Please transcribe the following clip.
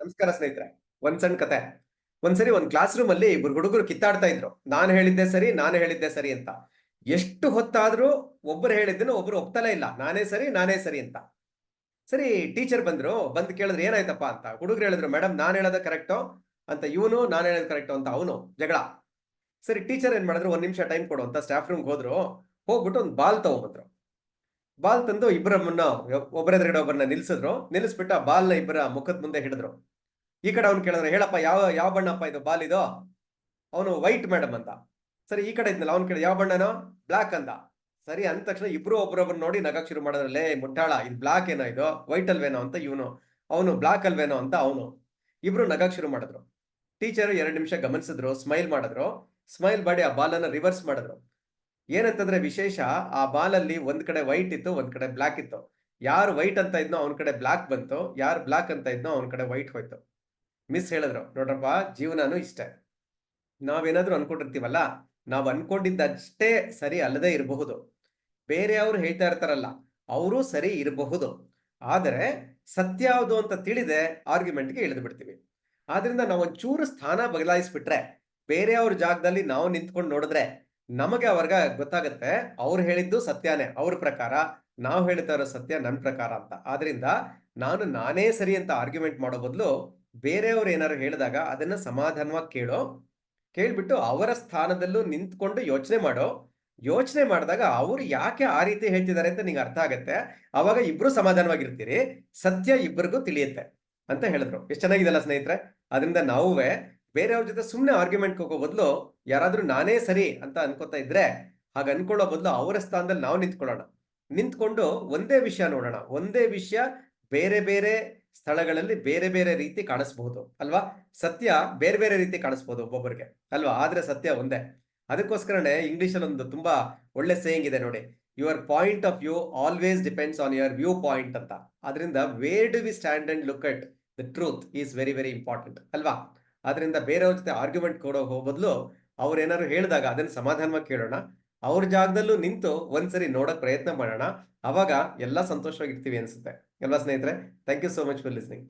ನಮಸ್ಕಾರ ಸ್ನೇಹಿತರೆ, ಒಂದ್ ಸಣ್ಣ ಕತೆ. ಒಂದ್ಸರಿ ಒಂದ್ ಕ್ಲಾಸ್ ರೂಮ್ ಅಲ್ಲಿ ಇಬ್ರು ಹುಡುಗರು ಕಿತ್ತಾಡ್ತಾ ಇದ್ರು. ನಾನು ಹೇಳಿದ್ದೆ ಸರಿ, ನಾನು ಹೇಳಿದ್ದೆ ಸರಿ ಅಂತ. ಎಷ್ಟು ಹೊತ್ತಾದ್ರೂ ಒಬ್ಬರು ಹೇಳಿದ್ದನ್ನು ಒಬ್ರು ಒಪ್ತಲೇ ಇಲ್ಲ. ನಾನೇ ಸರಿ ನಾನೇ ಸರಿ ಅಂತ. ಸರಿ ಟೀಚರ್ ಬಂದ್ರು, ಬಂದು ಕೇಳಿದ್ರು, ಏನಾಯ್ತಪ್ಪ ಅಂತ. ಹುಡುಗರು ಹೇಳಿದ್ರು ಮೇಡಮ್ ನಾನು ಹೇಳೋದು ಕರೆಕ್ಟು? ಅಂತ, ಇವನು ನಾನು ಹೇಳೋದು ಕರೆಕ್ಟು? ಅಂತ, ಅವನು. ಜಗಳ. ಸರಿ ಟೀಚರ್ ಏನ್ ಮಾಡಿದ್ರು, ಒಂದ್ ನಿಮಿಷ ಟೈಮ್ ಕೊಡು ಅಂತ ಸ್ಟಾಫ್ ರೂಮ್ಗೆ ಹೋದ್ರು. ಹೋಗ್ಬಿಟ್ಟು ಒಂದು ಬಾಲ್ ತಗೊಂಡ್ಬಂದ್ರು ಬಾಲ್ ತಂದು ಇಬ್ಬರನ್ನ ಒಬ್ಬರೆದುರುಗಡೆ ಒಬ್ಬರನ್ನ ನಿಲ್ಸಿದ್ರು. ನಿಲ್ಲಿಸ್ಬಿಟ್ಟು ಆ ಬಾಲ್ನ ಇಬ್ಬರ ಮುಖದ ಮುಂದೆ ಹಿಡಿದ್ರು. ಈ ಕಡೆ ಅವ್ನು ಕೇಳಿದ್ರೆ, ಹೇಳಪ್ಪ, ಯಾವ ಯಾವ ಬಣ್ಣಪ್ಪ ಇದು? ಬಾಲ್ ಇದು? ಅವನು ವೈಟ್ ಮೇಡಮ್ ಅಂತ. ಸರಿ, ಈ ಕಡೆ ಇದ್ನಲ್ಲ, ಅವ್ನು ಕೇಳಿ ಯಾವ ಬಣ್ಣನೋ? ಬ್ಲಾಕ್ ಅಂತ ಸರಿ, ಅಂದ ತಕ್ಷಣ ಇಬ್ರು ಒಬ್ರೊಬ್ರು ನೋಡಿ ನಗಕ್ ಶುರು ಮಾಡಿದ್ರಲ್ಲೇ ಮುಟ್ಟಾಳ, ಇದು ಬ್ಲಾಕ್ ಏನೋ ಇದು? ವೈಟ್ ಅಲ್ವೇನೋ? ಅಂತ ಇವನು. ಅವನು ಬ್ಲಾಕ್ ಅಲ್ವೇನೋ? ಅಂತ ಅವನು. ಇಬ್ರು ನಗಕ್ ಶುರು ಮಾಡಿದ್ರು. ಟೀಚರ್ ಎರಡು ನಿಮಿಷ ಗಮನಿಸಿದ್ರು, ಸ್ಮೈಲ್ ಮಾಡಿದ್ರು. ಸ್ಮೈಲ್ ಮಾಡಿ ಆ ಬಾಲನ್ನ ರಿವರ್ಸ್ ಮಾಡಿದ್ರು. ಏನಂತಂದ್ರೆ ವಿಶೇಷ, ಆ ಬಾಲಲ್ಲಿ ಒಂದ್ ಕಡೆ ವೈಟ್ ಇತ್ತು, ಒಂದ್ ಕಡೆ ಬ್ಲಾಕ್ ಇತ್ತು. ಯಾರು ವೈಟ್ ಅಂತ ಇದ್ನೋ ಅವನ ಕಡೆ ಬ್ಲಾಕ್ ಬಂತು, ಯಾರು ಬ್ಲಾಕ್ ಅಂತ ಇದ್ನೋ ಅವನ ಕಡೆ ವೈಟ್ ಹೋಯ್ತು. ಮಿಸ್ ಹೇಳಿದ್ರು, ನೋಡ್ರಪ್ಪ, ಜೀವನನೂ ಇಷ್ಟೇ. ನಾವೇನಾದ್ರೂ ಅನ್ಕೊಂಡಿರ್ತೀವಲ್ಲ, ನಾವು ಅನ್ಕೊಂಡಿದ್ದಷ್ಟೇ ಸರಿ ಅಲ್ಲದೆ ಇರಬಹುದು. ಬೇರೆಯವರು ಹೇಳ್ತಾ ಇರ್ತಾರಲ್ಲ, ಅವರು ಸರಿ ಇರಬಹುದು. ಆದರೆ ಸತ್ಯ ಯಾವುದು ಅಂತ ತಿಳಿದೆ ಆರ್ಗ್ಯುಮೆಂಟ್ಗೆ ಇಳಿದು ಬಿಡ್ತೀವಿ. ಆದ್ರಿಂದ ನಾವು ಒಂಚೂರು ಸ್ಥಾನ ಬದಲಾಯಿಸ್ಬಿಟ್ರೆ ಬೇರೆಯವ್ರ ಜಾಗದಲ್ಲಿ ನಾವು ನಿಂತ್ಕೊಂಡು ನೋಡಿದ್ರೆ ನಮಗೆ ಅವ್ರಿಗೆ ಗೊತ್ತಾಗುತ್ತೆ, ಅವ್ರು ಹೇಳಿದ್ದು ಸತ್ಯನೇ, ಅವ್ರ ಪ್ರಕಾರ, ನಾವು ಹೇಳ್ತಾ ಇರೋ ಸತ್ಯ ನನ್ನ ಪ್ರಕಾರ ಅಂತ. ಆದ್ರಿಂದ ನಾನು ನಾನೇ ಸರಿ ಅಂತ ಆರ್ಗ್ಯುಮೆಂಟ್ ಮಾಡೋ ಬದಲು ಬೇರೆಯವ್ರು ಏನಾರು ಹೇಳಿದಾಗ ಅದನ್ನ ಸಮಾಧಾನವಾಗಿ ಕೇಳೋ, ಕೇಳ್ಬಿಟ್ಟು ಅವರ ಸ್ಥಾನದಲ್ಲೂ ನಿಂತ್ಕೊಂಡು ಯೋಚನೆ ಮಾಡೋ, ಯೋಚನೆ ಮಾಡಿದಾಗ ಅವ್ರು ಯಾಕೆ ಆ ರೀತಿ ಹೇಳ್ತಿದ್ದಾರೆ ಅಂತ ನಿಂಗೆ ಅರ್ಥ ಆಗತ್ತೆ. ಅವಾಗ ಇಬ್ರು ಸಮಾಧಾನವಾಗಿರ್ತೀರಿ, ಸತ್ಯ ಇಬ್ಬರಿಗೂ ತಿಳಿಯುತ್ತೆ ಅಂತ ಹೇಳಿದ್ರು. ಎಷ್ಟು ಚೆನ್ನಾಗಿದೆಲ್ಲ ಸ್ನೇಹಿತರೆ? ಅದರಿಂದ ನಾವುವೇ ಬೇರೆಯವ್ರ ಜೊತೆ ಸುಮ್ಮನೆ ಆರ್ಗ್ಯುಮೆಂಟ್ ಹೋಗೋ ಬದಲು ಯಾರಾದ್ರೂ ನಾನೇ ಸರಿ ಅಂತ ಅನ್ಕೋತಾ ಇದ್ರೆ ಹಾಗೆ ಅನ್ಕೊಳ್ಳೋ ಬದಲು ಅವರ ಸ್ಥಾನದಲ್ಲಿ ನಾವು ನಿಂತ್ಕೊಳ್ಳೋಣ. ನಿಂತ್ಕೊಂಡು ಒಂದೇ ವಿಷಯ ನೋಡೋಣ. ಒಂದೇ ವಿಷಯ ಬೇರೆ ಬೇರೆ ಸ್ಥಳಗಳಲ್ಲಿ ಬೇರೆ ಬೇರೆ ರೀತಿ ಕಾಣಿಸ್ಬಹುದು. ಅಲ್ವಾ? ಸತ್ಯ ಬೇರೆ ಬೇರೆ ರೀತಿ ಕಾಣಿಸ್ಬೋದು ಒಬ್ಬೊಬ್ಬರಿಗೆ ಅಲ್ವಾ? ಆದ್ರೆ ಸತ್ಯ ಒಂದೇ. ಅದಕ್ಕೋಸ್ಕರನೇ ಇಂಗ್ಲಿಷ್ ಅಲ್ಲಿ ಒಂದು ತುಂಬಾ ಒಳ್ಳೆ ಸೇಯಿಂಗ್ ಇದೆ ನೋಡಿ. Your point of view always depends on your view point ಅಂತ. ಅದರಿಂದ where do we stand and look at the truth is very very important ಅಲ್ವಾ? ಅದರಿಂದ ಬೇರೆಯವ್ರ ಜೊತೆ ಆರ್ಗ್ಯುಮೆಂಟ್ ಕೊಡೋ ಹೋಗೋ ಬದಲು ಅವ್ರು ಏನಾದ್ರು ಹೇಳಿದಾಗ ಅದನ್ನ ಸಮಾಧಾನವಾಗಿ ಕೇಳೋಣ. ಅವ್ರ ಜಾಗದಲ್ಲೂ ನಿಂತು ಒಂದ್ಸರಿ ನೋಡಕ್ ಪ್ರಯತ್ನ ಮಾಡೋಣ. ಅವಾಗ ಎಲ್ಲ ಸಂತೋಷವಾಗಿರ್ತೀವಿ ಅನ್ಸುತ್ತೆ. ಎಲ್ಲ ಸ್ನೇಹಿತರೆ? Thank you so much for listening